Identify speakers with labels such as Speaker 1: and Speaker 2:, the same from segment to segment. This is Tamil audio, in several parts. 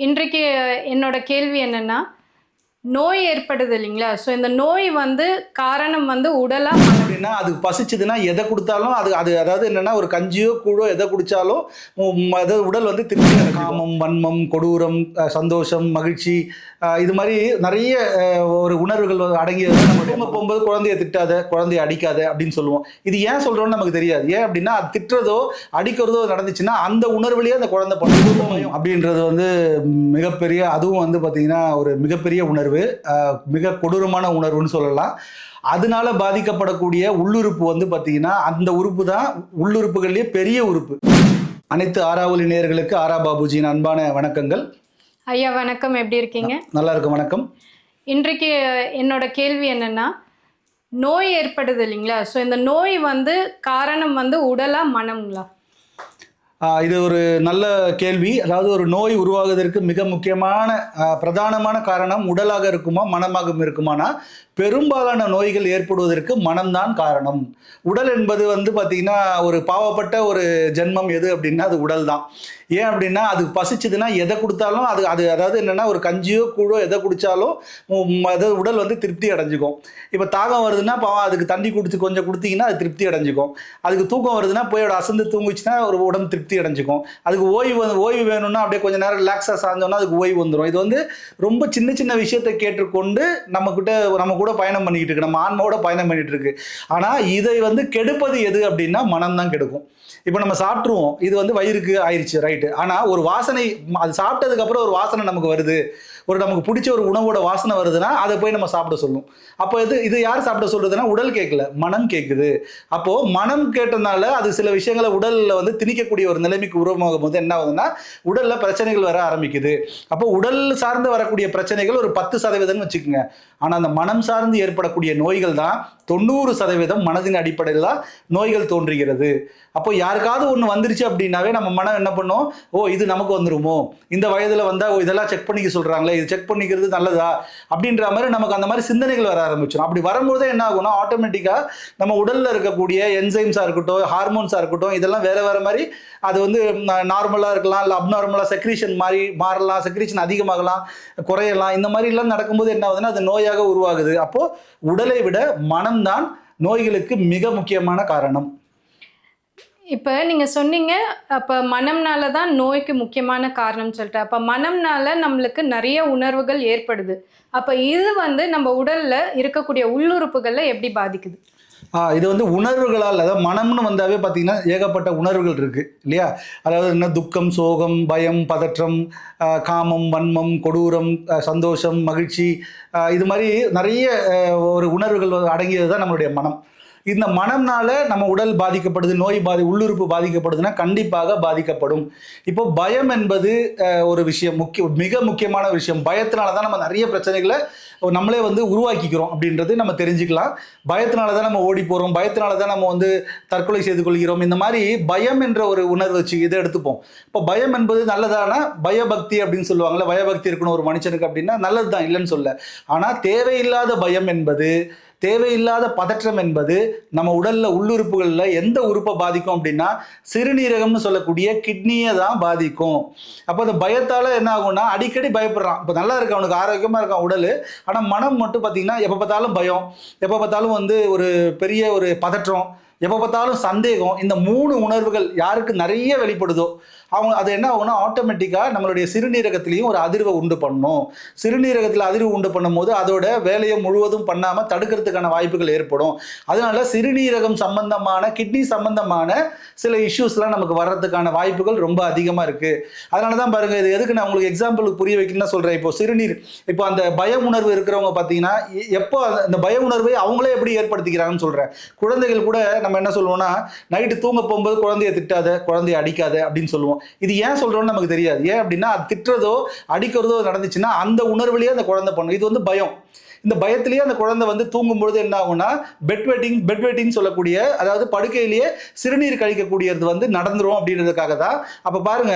Speaker 1: இன்றைக்கு என்னோட கேள்வி என்னன்னா நோய் ஏற்படுது இல்லைங்களா? ஸோ இந்த நோய் வந்து காரணம் வந்து உடலா
Speaker 2: அப்படின்னா அது பசிச்சுதுன்னா எதை கொடுத்தாலும் அது அது அதாவது என்னன்னா ஒரு கஞ்சியோ கூழோ எதை குடிச்சாலும் அது உடல் வந்து திருப்தி காமம் வன்மம் கொடூரம் சந்தோஷம் மகிழ்ச்சி இது மாதிரி நிறைய ஒரு உணர்வுகள் அடங்கியது. நம்ம போகும்போது குழந்தைய திட்டாத குழந்தைய அடிக்காத அப்படின்னு சொல்லுவோம். இது ஏன் சொல்றோம்னு நமக்கு தெரியாது. ஏன் அப்படின்னா அது திட்டுறதோ அடிக்கிறதோ நடந்துச்சுன்னா அந்த உணர்வுலயே அந்த குழந்தை பண்ணும் அப்படின்றது வந்து மிகப்பெரிய அதுவும் வந்து பார்த்தீங்கன்னா ஒரு மிகப்பெரிய உணர்வு. அஹ், மிக கொடூரமான உணர்வுன்னு சொல்லலாம். அதனால பாதிக்கப்படக்கூடிய உள்ளுறுப்பு வந்து பார்த்தீங்கன்னா அந்த உறுப்பு தான் உள்ளுறுப்புகள்லேயே பெரிய உறுப்பு. அனைத்து ஆறாவலி நேயர்களுக்கு ஆரா பாபுஜியின் அன்பான வணக்கங்கள்.
Speaker 1: ஐயா வணக்கம். எப்படி இருக்கீங்க?
Speaker 2: நல்லா இருக்கும் வணக்கம்.
Speaker 1: இன்றைக்கு என்னோட கேள்வி என்னன்னா நோய் ஏற்படுது இல்லைங்களா? ஸோ இந்த நோய் வந்து காரணம் வந்து உடலா மனம்ங்களா?
Speaker 2: இது ஒரு நல்ல கேள்வி. அதாவது ஒரு நோய் உருவாகுவதற்கு மிக முக்கியமான பிரதானமான காரணம் உடலாக இருக்குமா மனமாக இருக்குமானா பெரும்பாலான நோய்கள் ஏற்படுவதற்கு மனம்தான் காரணம். உடல் என்பது வந்து பார்த்திங்கன்னா ஒரு பாவப்பட்ட ஒரு ஜென்மம் எது அப்படின்னா அது உடல் தான் ஏன் அப்படின்னா அது பசிச்சதுன்னா எதை கொடுத்தாலும் அது அது அதாவது என்னென்னா ஒரு கஞ்சியோ கூழோ எதை குடித்தாலும் அது உடல் வந்து திருப்தி அடைஞ்சுக்கும். இப்போ தாகம் வருதுன்னா பாவம் அதுக்கு தண்ணி குடிச்சு கொஞ்சம் கொடுத்தீங்கன்னா அது திருப்தி அடைஞ்சிக்கும். அதுக்கு தூக்கம் வருதுன்னா போய் அதோட அசந்து தூங்குச்சுன்னா ஒரு உடம்பு திருப்தி அடைஞ்சிக்கும். அதுக்கு ஓய்வு வந்து ஓய்வு வேணும்னா அப்படியே கொஞ்ச நேரம் ரிலாக்ஸாக சாஞ்சோம்னா அதுக்கு ஓய்வு வந்துடும் இது வந்து ரொம்ப சின்ன சின்ன விஷயத்தை கேட்டுக்கொண்டு நம்மக்கிட்ட நம்ம கூட பயணம் பண்ணிக்கிட்டு இருக்கு. நம்ம ஆன்மாவோட பயணம் பண்ணிகிட்டு இருக்கு. ஆனால் இதை வந்து கெடுப்பது எது அப்படின்னா மனம் தான் கெடுக்கும். இப்போ நம்ம சாப்பிட்ருவோம் இது வந்து வயிறுக்கு ஆயிடுச்சு ரைட் ரைட்டு ஆனால் ஒரு வாசனை அது சாப்பிட்டதுக்கப்புறம் ஒரு வாசனை நமக்கு வருது. ஒரு நமக்கு பிடிச்ச ஒரு உணவோட வாசனை வருதுன்னா அதை போய் நம்ம சாப்பிட சொல்லும். அப்போ இது இது யார் சாப்பிட சொல்கிறதுனா உடல் கேட்கல மனம் கேட்குது. அப்போது மனம் கேட்டனால அது சில விஷயங்களை உடலில் வந்து திணிக்கக்கூடிய ஒரு நிலைமைக்கு உருவமாகும் போது என்ன ஆகுதுன்னா உடலில் பிரச்சனைகள் வர ஆரம்பிக்குது. அப்போ உடல் சார்ந்து வரக்கூடிய பிரச்சனைகள் ஒரு பத்து சதவீதம்னு வச்சுக்கோங்க. ஆனால் அந்த மனம் சார்ந்து ஏற்படக்கூடிய நோய்கள் தான் தொண்ணூறு சதவீதம் மனதின் அடிப்படையில் தான் நோய்கள் தோன்றுகிறது. அப்போ யாருக்காவது ஒன்று வந்துருச்சு அப்படின்னாவே நம்ம மனம் என்ன பண்ணும்? ஓ இது நமக்கு வந்துருமோ? இந்த வயதில் வந்தால் ஓ இதெல்லாம் செக் பண்ணிக்க சொல்கிறாங்களே இது செக் பண்ணிக்கிறது நல்லதா? அப்படின்ற மாதிரி நமக்கு அந்த மாதிரி சிந்தனைகள் வர ஆரம்பிச்சிடும் அப்படி வரும்போது என்ன ஆகும்னா ஆட்டோமேட்டிக்காக நம்ம உடலில் இருக்கக்கூடிய என்சைம்ஸாக இருக்கட்டும் ஹார்மோன்ஸாக இருக்கட்டும் இதெல்லாம் வேறு வேறு மாதிரி அது வந்து நார்மலாக இருக்கலாம் இல்லை அப்நார்மலாக செக்ரீஷன் மாதிரி மாறலாம் செக்ரீஷன் அதிகமாகலாம் குறையலாம் இந்த மாதிரிலாம் நடக்கும்போது என்ன ஆகுதுன்னா அது நோயாக உருவாகுது. அப்போது உடலை விட மனம் மனம்தான் நோய்களுக்கு மிக முக்கியமான காரணம்.
Speaker 1: இப்போ நீங்க சொன்னீங்க அப்போ மனம்னால தான் நோய்க்கு முக்கியமான காரணம் சொல்லிட்டு. அப்போ மனம்னால நம்மளுக்கு நிறைய உணர்வுகள் ஏற்படுது. அப்போ இது வந்து நம்ம உடல்ல இருக்கக்கூடிய உள்ளுறுப்புகளை எப்படி பாதிக்குது?
Speaker 2: இது வந்து உணர்வுகளால் அதாவது மனம்னு வந்தாவே பார்த்தீங்கன்னா ஏகப்பட்ட உணர்வுகள் இருக்கு இல்லையா? அதாவது என்ன துக்கம் சோகம் பயம் பதற்றம் காமம் வன்மம் கொடூரம் சந்தோஷம் மகிழ்ச்சி இது மாதிரி நிறைய ஒரு உணர்வுகள் அடங்கியது தான் நம்மளுடைய மனம். இந்த மனம்னால நம்ம உடல் பாதிக்கப்படுது நோய் பாதி உள்ளுறுப்பு பாதிக்கப்படுதுன்னா கண்டிப்பாக பாதிக்கப்படும். இப்போ பயம் என்பது ஒரு விஷயம் முக்கிய மிக முக்கியமான விஷயம். பயத்தினால தான் நம்ம நிறைய பிரச்சனைகளை நம்மளே வந்து உருவாக்கிக்கிறோம் அப்படின்றது நம்ம தெரிஞ்சுக்கலாம். பயத்தினால தான் நம்ம ஓடி போகிறோம் பயத்தினால தான் நம்ம வந்து தற்கொலை செய்து கொள்கிறோம். இந்த மாதிரி பயம் என்ற ஒரு உணர்வு வச்சு இதை எடுத்துப்போம். இப்போ பயம் என்பது நல்லதான? பயபக்தி அப்படின்னு சொல்லுவாங்கள்ல பயபக்தி இருக்கணும் ஒரு மனுஷனுக்கு அப்படின்னா நல்லது தான் இல்லைன்னு சொல்ல. ஆனால் தேவையில்லாத பயம் என்பது தேவையில்லாத பதற்றம் என்பது நம்ம உடல்ல உள்ளுறுப்புகளில் எந்த உறுப்பை பாதிக்கும் அப்படின்னா சிறுநீரகம்னு சொல்லக்கூடிய கிட்னியை தான் பாதிக்கும். அப்போ அந்த பயத்தால் என்ன ஆகும்னா அடிக்கடி பயப்படுறான். இப்போ நல்லா இருக்கு? அவனுக்கு ஆரோக்கியமாக இருக்கான் உடல்? ஆனால் மனம் மட்டும் பார்த்தீங்கன்னா எப்போ பார்த்தாலும் பயம். எப்போ பார்த்தாலும் வந்து ஒரு பெரிய ஒரு பதற்றம். எப்போ பார்த்தாலும் சந்தேகம். இந்த மூணு உணர்வுகள் யாருக்கு நிறைய வெளிப்படுதோ அவங்க அது என்ன ஆகும்னா ஆட்டோமேட்டிக்காக நம்மளுடைய சிறுநீரகத்திலையும் ஒரு அதிர்வை உண்டு பண்ணும். சிறுநீரகத்தில் அதிர்வு உண்டு பண்ணும்போது அதோட வேலையை முழுவதும் பண்ணாமல் தடுக்கிறதுக்கான வாய்ப்புகள் ஏற்படும். அதனால சிறுநீரகம் சம்பந்தமான கிட்னி சம்பந்தமான சில இஷ்யூஸ்லாம் நமக்கு வர்றதுக்கான வாய்ப்புகள் ரொம்ப அதிகமாக இருக்குது அதனால தான் பாருங்கள் இது எதுக்கு நான் உங்களுக்கு எக்ஸாம்பிளுக்கு புரிய வைக்கணும்னு சொல்கிறேன் இப்போ சிறுநீர் இப்போ அந்த பய உணர்வு இருக்கிறவங்க பார்த்தீங்கன்னா எ- எப்போ அந்த- அந்த பய உணர்வை அவங்களே எப்படி ஏற்படுத்திக்கிறாங்கன்னு சொல்கிறேன் குழந்தைகள் கூட நம்ம என்ன சொல்லுவோம்னா நைட்டு தூங்க போகும்போது குழந்தைய திட்டாத குழந்தைய அடிக்காத அப்படின்னு சொல்லுவோம். இது ஏன் சொல்றோம்னு நமக்கு தெரியாது. ஏன் அப்படின்னா அது திட்டுறதோ அடிக்கிறதோ நடந்துச்சுன்னா அந்த உணர்வுலேயே அந்த குழந்தை பண்ணும். இது வந்து பயம். இந்த பயத்திலேயே அந்த குழந்தை வந்து தூங்கும்பொழுது என்ன ஆகும்னா பெட் வெட்டிங் பெட் வெட்டிங் சொல்லக்கூடிய அதாவது படுக்கையிலேயே சிறுநீர் கழிக்கக்கூடியது வந்து நடந்துரும் அப்படின்றதுக்காக தான் அப்போ பாருங்க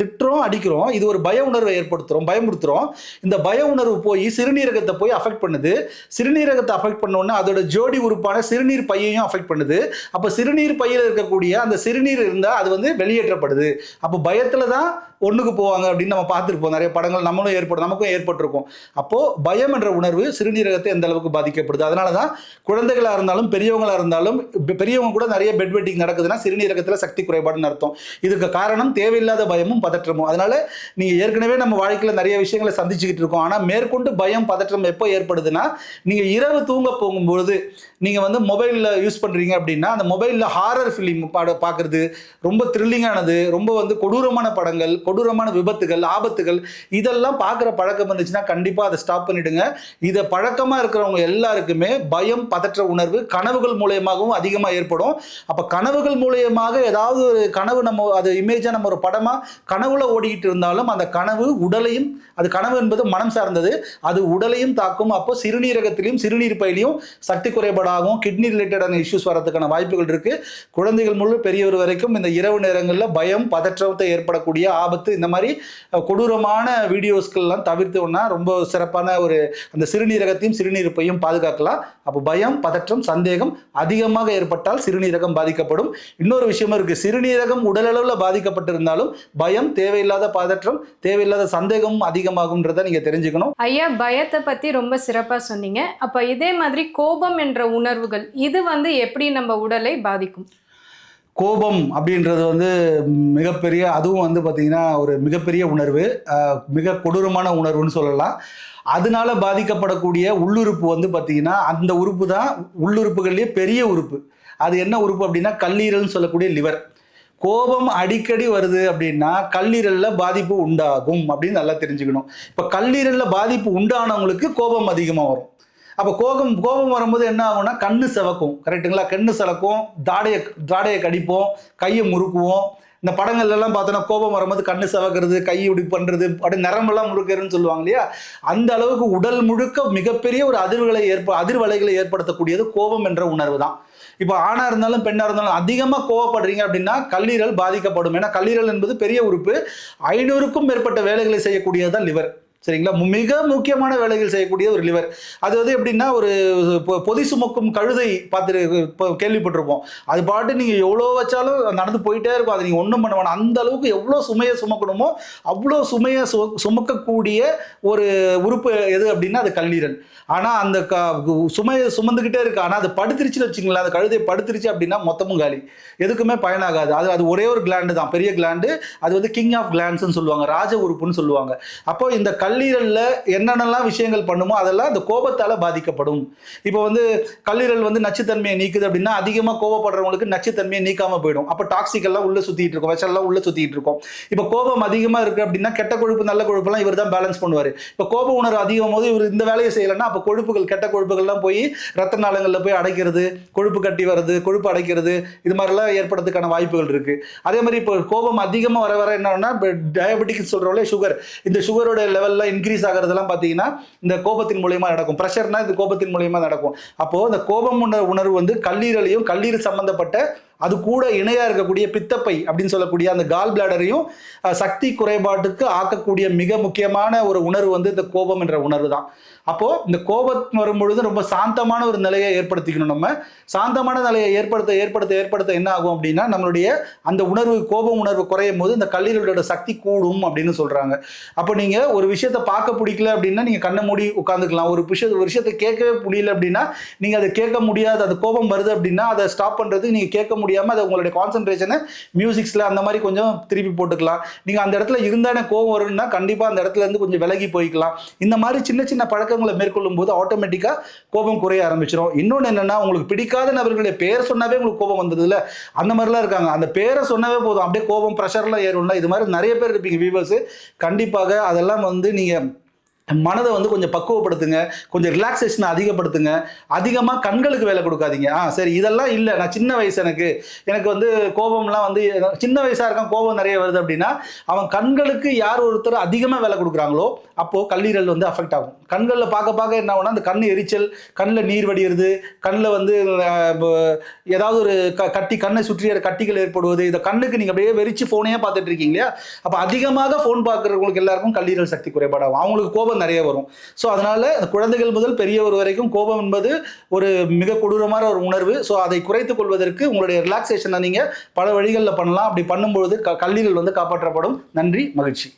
Speaker 2: திட்டுறோம் அடிக்கிறோம் இது ஒரு பய உணர்வை ஏற்படுத்துகிறோம் பயமுறுத்துறோம். இந்த பய உணர்வு போய் சிறுநீரகத்தை போய் அஃபெக்ட் பண்ணுது. சிறுநீரகத்தை அஃபெக்ட் பண்ணோன்னா அதோட ஜோடி உறுப்பான சிறுநீர் பையையும் அஃபெக்ட் பண்ணுது. அப்போ சிறுநீர் பையில் இருக்கக்கூடிய அந்த சிறுநீர் இருந்தால் அது வந்து வெளியேற்றப்படுது. அப்போ பயத்தில் தான் ஒன்றுக்கு போவாங்க அப்படின்னு நம்ம பார்த்துருப்போம். நிறைய படங்கள் நம்மளும் ஏற்படும் நமக்கும் ஏற்பட்டிருக்கும். அப்போது பயம் என்ற உணர்வு சிறுநீரகத்தை எந்த அளவுக்கு பாதிக்கப்படுது? அதனால தான் குழந்தைகளாக இருந்தாலும் பெரியவங்களாக இருந்தாலும் பெரியவங்க கூட நிறைய பெட் வெட்டிங் நடக்குதுன்னா சிறுநீரகத்தில் சக்தி குறைபாடுன்னு அர்த்தம். இதுக்கு காரணம் தேவையில்லாத பயமும் பதற்றமும் அதனால நீங்க ஏற்கனவே நம்ம வாழ்க்கையில நிறைய விஷயங்களை சந்திச்சுக்கிட்டு இருக்கோம். ஆனா மேற்கொண்டு பயம் பதற்றம் எப்போ ஏற்படுதுன்னா நீங்க இரவு தூங்க போகும்பொழுது நீங்க வந்து மொபைல்ல யூஸ் பண்றீங்க அப்படின்னா அந்த மொபைல்ல ஹாரர் ஃபிலிம் பாட பார்க்குறது ரொம்ப த்ரில்லிங்கானது ரொம்ப வந்து கொடூரமான படங்கள் கொடூரமான விபத்துகள் ஆபத்துகள் இதெல்லாம் பார்க்குற பழக்கம் இருந்துச்சுன்னா கண்டிப்பாக அதை ஸ்டாப் பண்ணிடுங்க. இதை பழக்கமாக இருக்கிறவங்க எல்லாருக்குமே பயம் பதற்ற உணர்வு கனவுகள் மூலயமாகவும் அதிகமாக ஏற்படும். அப்போ கனவுகள் மூலயமாக ஏதாவது ஒரு கனவு நம்ம அது இமேஜாக நம்ம ஒரு படமாக கனவுல ஓடிக்கிட்டு இருந்தாலும் அந்த கனவு உடலையும் அது கனவு என்பது மனம் சார்ந்தது. அது உடலையும் தாக்கும். அப்போ சிறுநீரகத்திலையும் சிறுநீர் பையிலையும் சக்தி குறைபாடாகும் கிட்னி ரிலேட்டடான இஷ்யூஸ் வரதுக்கான வாய்ப்புகள் இருக்கு. குழந்தைகள் முழு பெரியவர் வரைக்கும் இந்த இரவு நேரங்களில் பயம் பதற்றத்தை ஏற்படக்கூடிய ஆபத்து இந்த மாதிரி கொடூரமான வீடியோஸ்கள்லாம் தவிர்த்தோம்னா ரொம்ப சிறப்பான ஒரு அந்த சிறுநீரகத்தையும் சிறுநீர்ப்பையும் பாதுகாக்கலாம். அப்போ பயம் பதற்றம் சந்தேகம் அதிகமாக ஏற்பட்டால் சிறுநீரகம் பாதிக்கப்படும். இன்னொரு விஷயமும் இருக்கு. சிறுநீரகம் உடலளவில் பாதிக்கப்பட்டிருந்தாலும் பயம் தேவையில்லாத பதற்றம் தேவையில்லாத சந்தேகமும் அதிகமாகும்ன்றதை நீங்க தெரிஞ்சுக்கணும்.
Speaker 1: ஐயா பயத்தை பத்தி ரொம்ப சிறப்பா சொன்னீங்க. அப்ப இதே மாதிரி கோபம் என்ற உணர்வுகள் இது வந்து எப்படி நம்ம உடலை பாதிக்கும்?
Speaker 2: கோபம் அப்படின்றது வந்து மிகப்பெரிய அதுவும் வந்து பார்த்திங்கன்னா ஒரு மிகப்பெரிய உணர்வு. மிக கொடூரமான உணர்வுன்னு சொல்லலாம். அதனால பாதிக்கப்படக்கூடிய உள்ளுறுப்பு வந்து பார்த்திங்கன்னா அந்த உறுப்பு தான் உள்ளுறுப்புகள்லேயே பெரிய உறுப்பு. அது என்ன உறுப்பு அப்படின்னா கல்லீரல்னு சொல்லக்கூடிய லிவர். கோபம் அடிக்கடி வருது அப்படின்னா கல்லீரலில் பாதிப்பு உண்டாகும் அப்படின்னு நல்லா தெரிஞ்சுக்கணும். இப்போ கல்லீரலில் பாதிப்பு உண்டானவங்களுக்கு கோபம் அதிகமாக வரும். அப்போ கோபம் கோபம் வரும்போது என்ன ஆகும்னா கண்ணு சிவக்கும். கரெக்ட்டுங்களா? கண்ணு சிவக்கும் தாடையை தாடையை கடிப்போம் கையை முறுக்குவோம். இந்த படங்கள்லாம் பார்த்தோன்னா கோபம் வரும்போது கண்ணு சிவக்கிறது கை இப்படி பண்ணுறது அப்படி நிறமெல்லாம் முறுக்கிறதுன்னு சொல்லுவாங்க இல்லையா? அந்த அளவுக்கு உடல் முழுக்க மிகப்பெரிய ஒரு அதிர்வுகளை ஏற்ப அதிர்வலைகளை ஏற்படுத்தக்கூடியது கோபம் என்ற உணர்வு தான். இப்போ ஆணா இருந்தாலும் பெண்ணா இருந்தாலும் அதிகமாக கோவப்படுறீங்க அப்படின்னா கல்லீரல் பாதிக்கப்படும். ஏன்னா கல்லீரல் என்பது பெரிய உறுப்பு. ஐநூறுக்கும் மேற்பட்ட வேலைகளை செய்யக்கூடியது தான் லிவர். சரிங்களா? மிக முக்கியமான வேலைகள் செய்யக்கூடிய ஒரு லிவர் அது வந்து எப்படின்னா ஒரு பொ- பொதி சுமக்கும் கழுதை பார்த்து இப்போ கேள்விப்பட்டிருப்போம். அது பாட்டு நீங்கள் எவ்வளோ வச்சாலும் நடந்து போயிட்டே இருக்கும். அதை நீங்கள் ஒன்றும் பண்ண வேணாம். அந்த அளவுக்கு எவ்வளோ சுமையை சுமக்கணுமோ அவ்வளோ சுமையை சு சுமக்கக்கூடிய ஒரு உறுப்பு எது அப்படின்னா அது கல்லீரல். ஆனால் அந்த க சுமையை சுமந்துக்கிட்டே இருக்கு. ஆனால் அது படுத்துருச்சுன்னு வச்சுங்களேன் அந்த கழுதை படுத்துருச்சு அப்படின்னா மொத்தமும் காலி. எதுக்குமே பயனாகாது. அது அது ஒரே ஒரு கிளாண்டு தான். பெரிய கிளாண்டு அது வந்து கிங் ஆஃப் கிளாண்ட்ஸ்னு சொல்லுவாங்க. ராஜ உறுப்புன்னு சொல்லுவாங்க. அப்போ இந்த கல் கல்லீரலில் என்னென்னலாம் விஷயங்கள் பண்ணுமோ அதெல்லாம் அந்த கோபத்தால் பாதிக்கப்படும். இப்போ வந்து கல்லீரல் வந்து நச்சுத்தன்மையை நீக்குது அப்படின்னா அதிகமாக கோபப்படுறவங்களுக்கு நச்சுத்தன்மையை நீக்காமல் போயிடும். அப்போ டாக்ஸிக்கெல்லாம் உள்ளே சுற்றிட்டு இருக்கும். விஷம்லாம் உள்ளே சுற்றிட்டு இருக்கும். இப்போ கோபம் அதிகமாக இருக்குது அப்படின்னா கெட்ட கொழுப்பு நல்ல கொழுப்பெல்லாம் இவர் தான் பேலன்ஸ் பண்ணுவார். இப்போ கோப உணர்வு அதிகம் போது இவர் இந்த வேலையை செய்யலைன்னா அப்போ கொழுப்புகள் கெட்ட கொழுப்புகள்லாம் போய் ரத்த நாளங்களில் போய் அடைக்கிறது கொழுப்பு கட்டி வர்றது கொழுப்பு அடைக்கிறது இது மாதிரிலாம் ஏற்படுறதுக்கான வாய்ப்புகள் இருக்குது அதே மாதிரி இப்போ கோபம் அதிகமாக வர வர என்னன்னா டயபெட்டிக்ஸ் சொல்கிறோம்ல சுகர் இந்த சுகரோட லெவலில் இன்க்ரீஸ் ஆகிறதெல்லாம் பார்த்தீங்கன்னா இந்த கோபத்தின் மூலயமா நடக்கும். ப்ரெஷர்னா இது கோபத்தின் மூலயமா நடக்கும். அப்போது இந்த கோபம் உணர்வு வந்து கல்லீரலையும் கல்லீரல் சம்பந்தப்பட்ட அது கூட இணையாக இருக்கக்கூடிய பித்தப்பை அப்படின்னு சொல்லக்கூடிய அந்த கால் பிளாடரையும் சக்தி குறைபாட்டுக்கு ஆக்கக்கூடிய மிக முக்கியமான ஒரு உணர்வு வந்து இந்த கோபம் என்ற உணர்வு தான் அப்போது இந்த கோபம் வரும்பொழுது ரொம்ப சாந்தமான ஒரு நிலையை ஏற்படுத்திக்கணும் நம்ம. சாந்தமான நிலையை ஏற்படுத்த ஏற்படுத்த ஏற்படுத்த என்ன ஆகும் அப்படின்னா நம்மளுடைய அந்த உணர்வு கோபம் உணர்வு குறையும் போது இந்த கல்லீரலோட சக்தி கூடும் அப்படின்னு சொல்கிறாங்க அப்போ நீங்கள் ஒரு விஷயத்தை பார்க்க பிடிக்கல அப்படின்னா நீங்கள் கண்ணை மூடி உட்காந்துக்கலாம் ஒரு விஷயத்தை ஒரு விஷயத்தை கேட்கவே முடியல அப்படின்னா நீங்கள் அதை கேட்க முடியாது. அது கோபம் வருது அப்படின்னா அதை ஸ்டாப் பண்ணுறதுக்கு நீங்கள் கேட்க முடியாமல் அதை உங்களுடைய கான்சன்ட்ரேஷனை மியூசிக்ஸில் அந்த மாதிரி கொஞ்சம் திருப்பி போட்டுக்கலாம். நீங்கள் அந்த இடத்துல இருந்தானே கோபம் வரும்னா கண்டிப்பாக அந்த இடத்துல இருந்து கொஞ்சம் விலகி போய்க்கலாம். இந்த மாதிரி சின்ன சின்ன பழக்கங்களை மேற்கொள்ளும் போது ஆட்டோமேட்டிக்காக கோபம் குறைய ஆரம்பிச்சிடும் இன்னொன்று என்னென்னா உங்களுக்கு பிடிக்காத நபர்களுடைய பேர் சொன்னாவே உங்களுக்கு கோபம் வந்ததுல அந்த மாதிரிலாம் இருக்காங்க. அந்த பேரை சொன்னாவே போதும். அப்படியே கோபம் ப்ரெஷர்லாம் ஏறும்ல? இது மாதிரி நிறைய பேர் இருப்பீங்க வீவர்ஸு கண்டிப்பாக அதெல்லாம் வந்து நீங்கள் மனதை வந்து கொஞ்சம் பக்குவப்படுத்துங்க கொஞ்சம் ரிலாக்ஸேஷனை அதிகப்படுத்துங்க. அதிகமாக கண்களுக்கு வேலை கொடுக்காதீங்க. ஆ சரி இதெல்லாம் இல்லை. நான் சின்ன வயசு எனக்கு. எனக்கு வந்து கோபம்லாம் வந்து சின்ன வயசாக இருக்கான் கோபம் நிறைய வருது அப்படின்னா அவன் கண்களுக்கு யார் ஒருத்தர் அதிகமாக வேலை கொடுக்குறாங்களோ அப்போது கல்லீரல் வந்து அஃபெக்ட் ஆகும். கண்களில் பார்க்க பார்க்க என்ன ஆகும்னா அந்த கண் எரிச்சல் கண்ணில் நீர் வடிகிறது கண்ணில் வந்து ஏதாவது ஒரு க கட்டி கண்ணை சுற்றிய கட்டிகள் ஏற்படுவது இந்த கண்ணுக்கு நீங்கள் அப்படியே வெறிச்சு ஃபோனையே பார்த்துட்டு இருக்கீங்க இல்லையா? அப்போ அதிகமாக ஃபோன் பார்க்குறவங்களுக்கு எல்லாருக்கும் கல்லீரல் சக்தி குறைபாடாகும். அவங்களுக்கு கோபம் நிறைய வரும். ஸோ அதனால குழந்தைகள் முதல் பெரியவர் வரைக்கும் கோபம் என்பது ஒரு மிக கொடூரமான ஒரு உணர்வு. ஸோ அதை குறைத்துக் கொள்வதற்கு உங்களுடைய ரிலாக்ஸேஷனை நீங்கள் பல வழிகளில் பண்ணலாம். அப்படி பண்ணும்பொழுது க கல்விகள் வந்து காப்பாற்றப்படும். நன்றி மகிழ்ச்சி.